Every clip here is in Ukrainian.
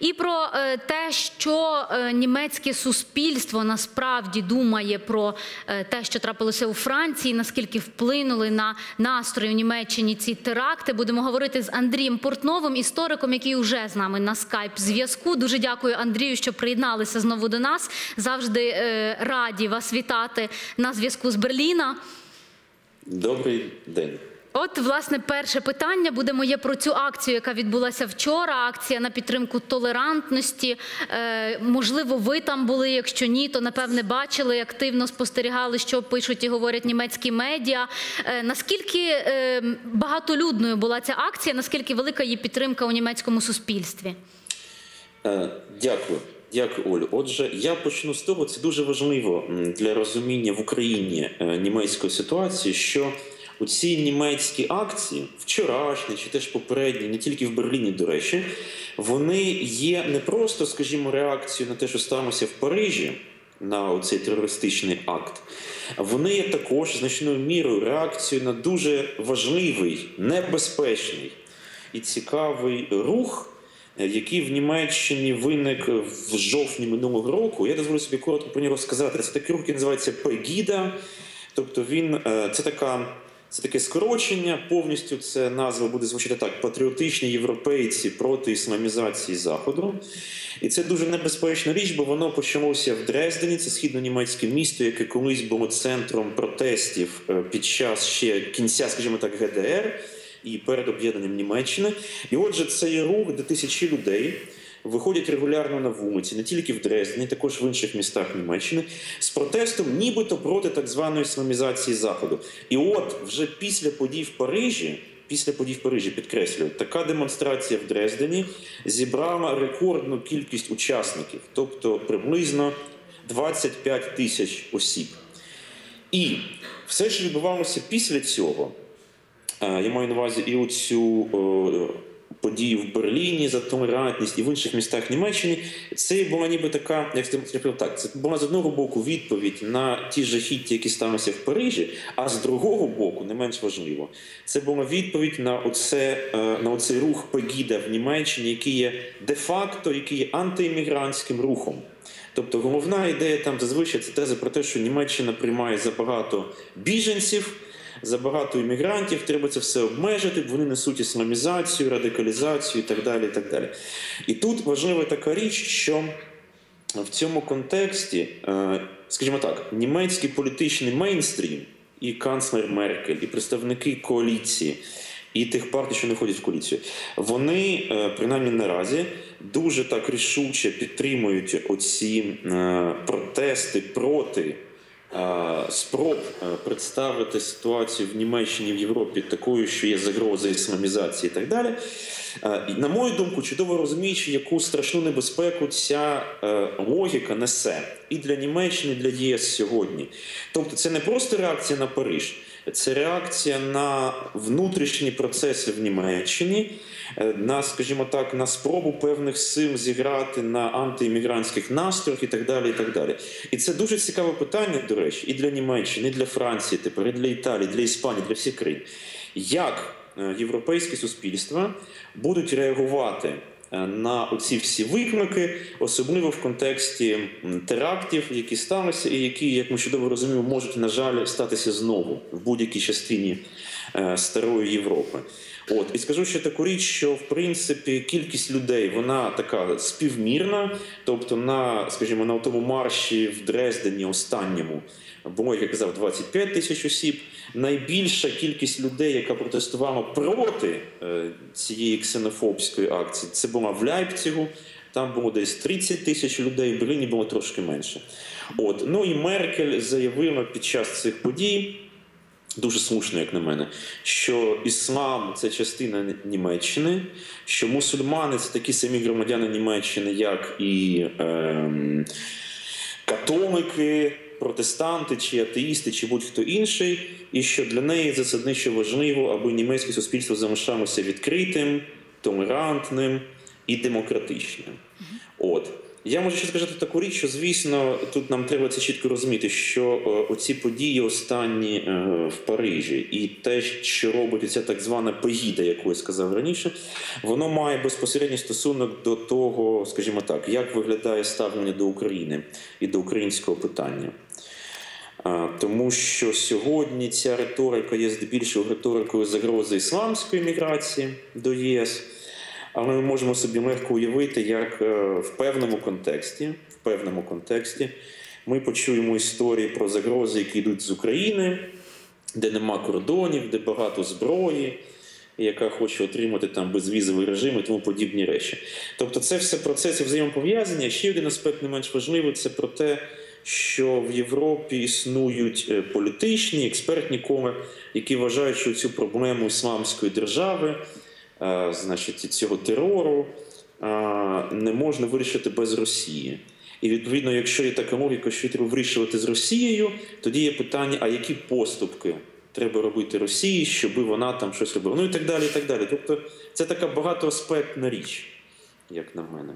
і про е, те, що е, німецьке суспільство насправді думає про е, те, що трапилося у Франції, наскільки вплинули на настрої у Німеччині ці теракти. Будемо говорити з Андрієм Портновим, істориком, який вже з нами на скайп зв'язку. Дуже дякую Андрію, що приєдналися знову до нас. Завжди раді вас вітати на зв'язку з Берліна. Добрий день. От, власне, перше питання буде моє про цю акцію, яка відбулася вчора. Акція на підтримку толерантності. Е, можливо, ви там були. Якщо ні, то напевне бачили, активно спостерігали, що пишуть і говорять німецькі медіа. Е, наскільки е, багатолюдною була ця акція? Наскільки велика її підтримка у німецькому суспільстві? Е, Дякую. Дякую, Олю. Отже, я почну з того, це дуже важливо для розуміння в Україні е, німецької ситуації, що у ці німецькі акції, вчорашні чи теж попередні, не тільки в Берліні, до речі, вони є не просто, скажімо, реакцією на те, що сталося в Парижі. На цей терористичний акт, вони є також значною мірою реакцією на дуже важливий, небезпечний і цікавий рух, який в Німеччині виник в жовтні минулого року. Я дозволю собі коротко про нього сказати. Це такий рух, який називається Пегіда. Тобто він е, це така. Це таке скорочення, повністю це назва буде звучати так: патріотичні європейці проти ісламізації Заходу. І це дуже небезпечна річ, бо воно почалося в Дрездені, це східно-німецьке місто, яке колись було центром протестів е, під час ще кінця, скажімо так, ГДР і перед об'єднанням Німеччини. І отже, це є рух, де тисячі людей виходять регулярно на вулиці, не тільки в Дрездені, також в інших містах Німеччини, з протестом, нібито проти так званої ісламізації Заходу. І от вже після подій в Парижі. Після подій в Парижі підкреслюю, така демонстрація в Дрездені зібрала рекордну кількість учасників, тобто приблизно 25 тисяч осіб. І все, що відбувалося після цього, е, я маю на увазі і оцю подію в Берліні за толерантність і в інших містах Німеччини, це була ніби така, як сказати так, це була з одного боку відповідь на ті жахіття, які сталися в Парижі, а з другого боку, не менш важливо, це була відповідь на оце, е, на оцей рух Пегіда в Німеччині, який є де-факто, який є антиіммігрантським рухом. Тобто головна ідея там зазвичай це теза про те, що Німеччина приймає забагато біженців, забагато іммігрантів, треба це все обмежити, вони несуть ісламізацію, радикалізацію і так далі. І так далі. І тут важлива така річ, що в цьому контексті, е, скажімо так, німецький політичний мейнстрім і канцлер Меркель, і представники коаліції. І тих партій, що не входять в коаліцію, вони е, принаймні наразі дуже так рішуче підтримують оці е, протести проти спроб представити ситуацію в Німеччині в Європі такою, що є загроза ісламізації і так далі. На мою думку, чудово розуміючи, яку страшну небезпеку ця логіка несе і для Німеччини, і для ЄС сьогодні. Тобто, це не просто реакція на Париж. Це реакція на внутрішні процеси в Німеччині, на, скажімо так, на спробу певних сил зіграти на антиіммігрантських настроях і так далі. І так далі. І це дуже цікаве питання, до речі, і для Німеччини, і для Франції, тепер і для Італії, для Іспанії, для всіх країн. Як європейське суспільство будуть реагувати? На оці всі виклики, особливо в контексті терактів, які сталися, і які, як ми чудово розуміємо, можуть на жаль статися знову в будь-якій частині старої Європи. От і скажу ще таку річ, що в принципі кількість людей вона така співмірна, тобто на, скажімо, на тому марші в Дрездені останньому було, як я казав, 25 тисяч осіб. Найбільша кількість людей, яка протестувала проти е, цієї ксенофобської акції, це була в Ляйпцігу. Там було десь 30 тисяч людей, в Берліні було трошки менше. От ну і Меркель заявила під час цих подій. Дуже слушно, як на мене, що іслам це частина Німеччини, що мусульмани це такі самі громадяни Німеччини, як і е, католики, протестанти, чи атеїсти, чи будь-хто інший, і що для неї засадничо важливо, аби німецьке суспільство залишалося відкритим, толерантним і демократичним. От. Я можу ще сказати таку річ, що звісно, тут нам треба це чітко розуміти, що е, оці події останні е, в Парижі, і те, що робить ця так звана пегіда, яку я сказав раніше, воно має безпосередній стосунок до того, скажімо так, як виглядає ставлення до України і до українського питання. Тому що сьогодні ця риторика є здебільшого риторикою загрози ісламської міграції до ЄС. Але ми можемо собі легко уявити, як е, в певному контексті, в певному контексті ми почуємо історії про загрози, які йдуть з України, де нема кордонів, де багато зброї, яка хоче отримати там безвізовий режим і тому подібні речі. Тобто, це все процеси взаємопов'язані. А ще один аспект не менш важливий це про те, що в Європі існують е, політичні експертні коми, які вважають, що цю проблему ісламської держави. Е, значить, цього терору е, не можна вирішити без Росії. І відповідно, якщо є така логіка, що треба вирішувати з Росією, тоді є питання: а які поступки треба робити Росії, щоб вона там щось робила? Ну і так далі. і так далі. Тобто, це така багатоаспектна річ, як на мене.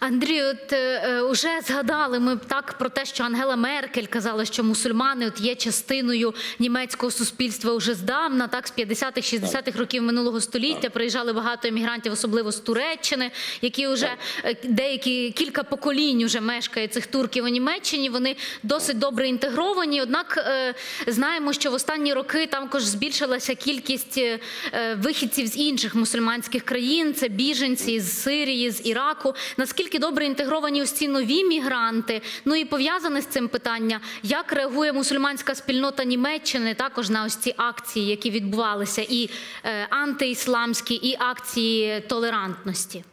Андрій, от е, уже згадали ми так про те, що Ангела Меркель казала, що мусульмани от є частиною німецького суспільства уже здавна, так з 50-х, 60-х років минулого століття приїжджали багато емігрантів, особливо з Туреччини, які вже е, деякі кілька поколінь уже мешкає цих турків у Німеччині. Вони досить добре інтегровані. Однак е, знаємо, що в останні роки також збільшилася кількість е, вихідців з інших мусульманських країн. Це біженці з Сирії, з Іраку. Наскільки наскільки добре інтегровані ось ці нові мігранти? Ну і пов'язане з цим питання, як реагує мусульманська спільнота Німеччини також на ось ці акції, які відбувалися, і е, антиісламські, і акції толерантності?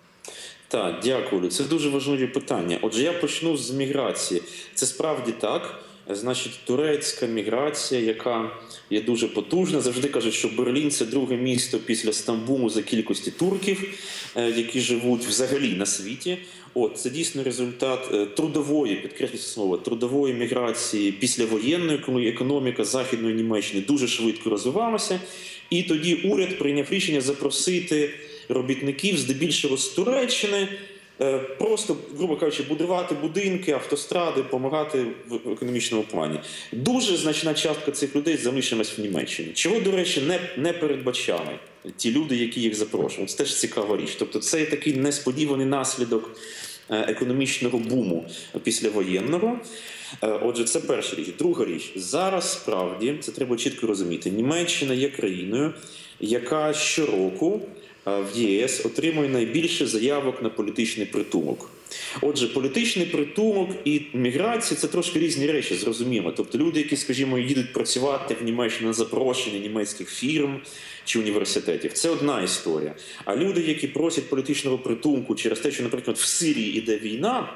Так, дякую. Це дуже важливі питання. Отже, я почну з міграції. Це справді так. Значить, турецька міграція, яка є дуже потужна. Завжди кажуть, що Берлін це друге місто після Стамбулу за кількості турків, е, які живуть взагалі на світі. От це дійсно результат е, трудової, підкреслюю слово, трудової міграції післявоєнної, коли економіка західної Німеччини дуже швидко розвивалася. І тоді уряд прийняв рішення запросити робітників здебільшого з Туреччини. Е, просто, грубо кажучи, будувати будинки, автостради, допомагати в економічному плані. Дуже значна частка цих людей залишилась в Німеччині. Чого, до речі, не не передбачали ті люди, які їх запрошують. Це теж цікава річ. Тобто, це такий несподіваний наслідок е, економічного буму післявоєнного. Е, отже, це перша річ. Друга річ зараз справді це треба чітко розуміти. Німеччина є країною, яка щороку в ЄС отримує найбільше заявок на політичний притулок. Отже, політичний притулок і міграція це трошки різні речі, зрозуміло. Тобто люди, які, скажімо, їдуть працювати в Німеччині на запрошення німецьких фірм чи університетів, це одна історія. А люди, які просять політичного притулку через те, що, наприклад, в Сирії йде війна.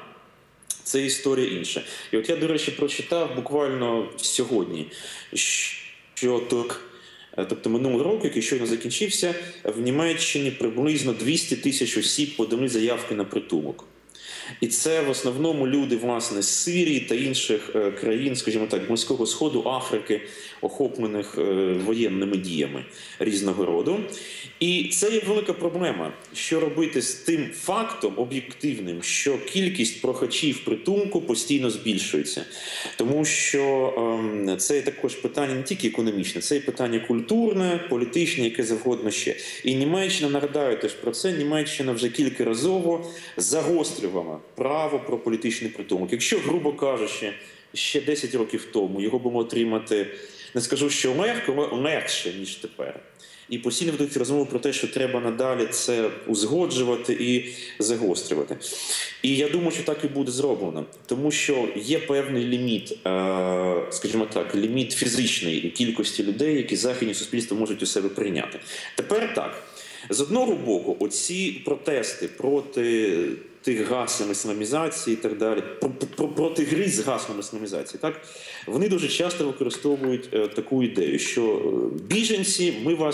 Це історія інша. І от я, до речі, прочитав буквально сьогодні, що так тобто минулого року, який щойно закінчився, в Німеччині приблизно 200 тисяч осіб подали заявки на притулок. І це в основному люди власне з Сирії та інших е, країн, скажімо так, близького сходу, Африки, охоплених е, воєнними діями різного роду. І це є велика проблема, що робити з тим фактом об'єктивним, що кількість прохачів притулку постійно збільшується, тому що ем, це також питання не тільки економічне, це і питання культурне, політичне, яке завгодно ще. І Німеччина нагадаю теж про це. Німеччина вже кількаразово загострювала право про політичний притулок. Якщо, грубо кажучи, ще 10 років тому його будемо отримати, не скажу, що легко, але легше ніж тепер. І постійно ведуть розмови про те, що треба надалі це узгоджувати і загострювати. І я думаю, що так і буде зроблено, тому що є певний ліміт, е, скажімо так, ліміт фізичної кількості людей, які західні суспільства можуть у себе прийняти. Тепер так. З одного боку, оці протести проти тих гаслам ісламізації і так далі, проти гри з гаслом ісламізації, так вони дуже часто використовують е, таку ідею, що е, біженці, ми вас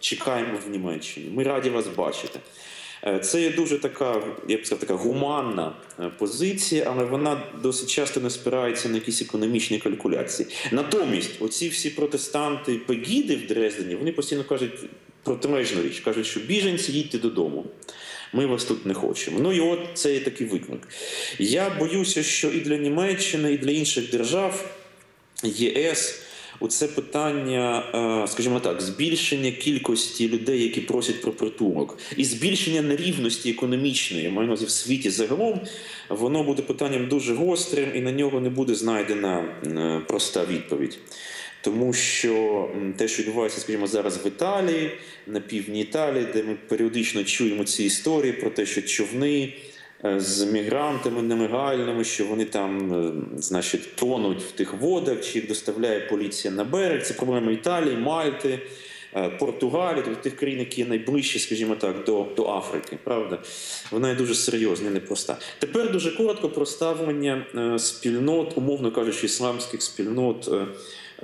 чекаємо в Німеччині, ми раді вас бачити. Е, це є дуже така, я б сказав, така гуманна позиція, але вона досить часто не спирається на якісь економічні калькуляції. Натомість, оці всі протестанти Пегіди в Дрездені, вони постійно кажуть протилежну річ, кажуть, що біженці їдьте додому. Ми вас тут не хочемо. Ну і от це є такий виклик. Я боюся, що і для Німеччини, і для інших держав ЄС. Оце питання, е, скажімо так, збільшення кількості людей, які просять про притулок, і збільшення нерівності економічної, маю в світі загалом, воно буде питанням дуже гострим, і на нього не буде знайдена е, проста відповідь. Тому що те, що відбувається, скажімо, зараз в Італії, на півдні Італії, де ми періодично чуємо ці історії про те, що човни з мігрантами нелегальними, що вони там, е, значить, тонуть в тих водах, чи їх доставляє поліція на берег. Це проблема Італії, Мальти, е, Португалії, тобто тих країн, які є найближчі, скажімо так, до, до Африки. Правда, вона є дуже серйозна, і непроста. Тепер дуже коротко про ставлення е, спільнот, умовно кажучи, ісламських спільнот е,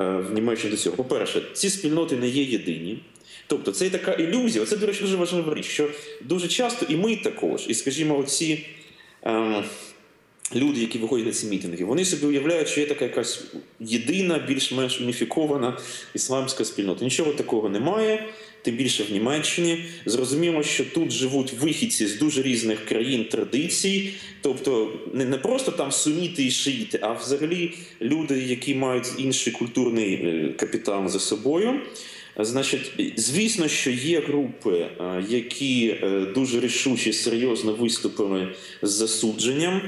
е, в Німеччині до цього. По-перше, ці спільноти не є єдині. Тобто це є така ілюзія. Це, до речі, дуже важлива річ, що дуже часто і ми також, і скажімо, оці. Е, Люди, які виходять на ці мітинги, вони собі уявляють, що є така якась єдина, більш-менш уніфікована ісламська спільнота. Нічого такого немає, тим більше в Німеччині. Зрозуміло, що тут живуть вихідці з дуже різних країн традицій, тобто не, не просто там суніти і шиїти, а взагалі люди, які мають інший культурний е, капітал за собою. Значить, звісно, що є групи, е, які е, дуже рішуче, серйозно виступили з засудженням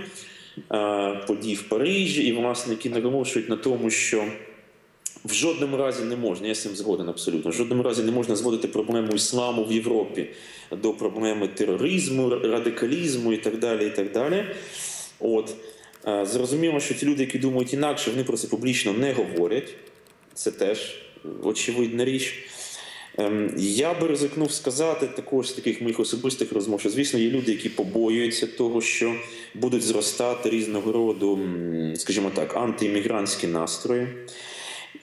е, подій в Парижі, і власне, які наголошують на тому, що в жодному разі не можна, я з цим згоден абсолютно. В жодному разі не можна зводити проблему ісламу в Європі до проблеми тероризму, радикалізму і так далі. І так далі. От зрозуміло, що ті люди, які думають інакше, вони про це публічно не говорять. Це теж очевидна річ. Ем, Я би ризикнув сказати також з таких моїх особистих розмов, що звісно є люди, які побоюються того, що будуть зростати різного роду, скажімо так, антиіммігрантські настрої.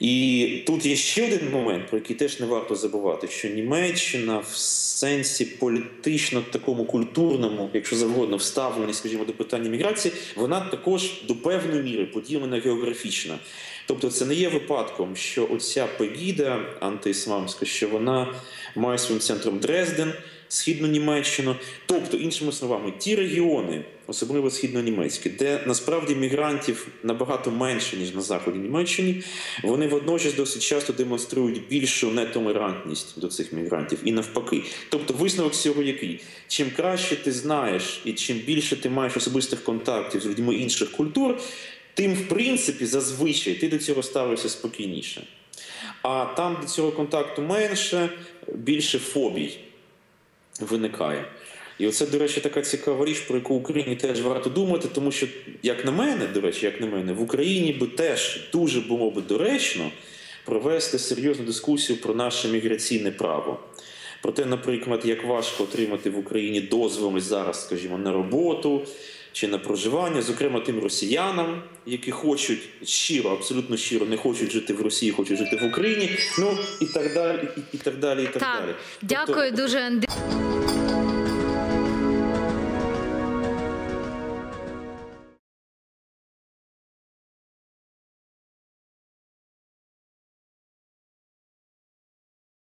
І тут є ще один момент, про який теж не варто забувати, що Німеччина в сенсі політично такому культурному, якщо завгодно, вставлені, скажімо, до питання міграції, вона також до певної міри поділена географічно. Тобто це не є випадком, що оця пегіда антиісламська, що вона має своїм центром Дрезден, східну Німеччину, тобто, іншими словами, ті регіони, особливо східнонімецькі, де насправді мігрантів набагато менше ніж на заході Німеччині, вони водночас досить часто демонструють більшу нетолерантність до цих мігрантів і навпаки. Тобто, висновок цього який? Чим краще ти знаєш і чим більше ти маєш особистих контактів з людьми інших культур, тим, в принципі, зазвичай ти до цього ставишся спокійніше. А там, де цього контакту менше, більше фобій виникає. І оце, до речі, така цікава річ, про яку в Україні теж варто думати, тому що, як на мене, до речі, як на мене, в Україні би теж дуже було би доречно провести серйозну дискусію про наше міграційне право. Про те, наприклад, як важко отримати в Україні дозволи зараз, скажімо, на роботу чи на проживання, зокрема тим росіянам, які хочуть щиро, абсолютно щиро не хочуть жити в Росії, хочуть жити в Україні. Ну і так далі, і, і так далі, і так, Так, далі. дякую дуже, Андрій.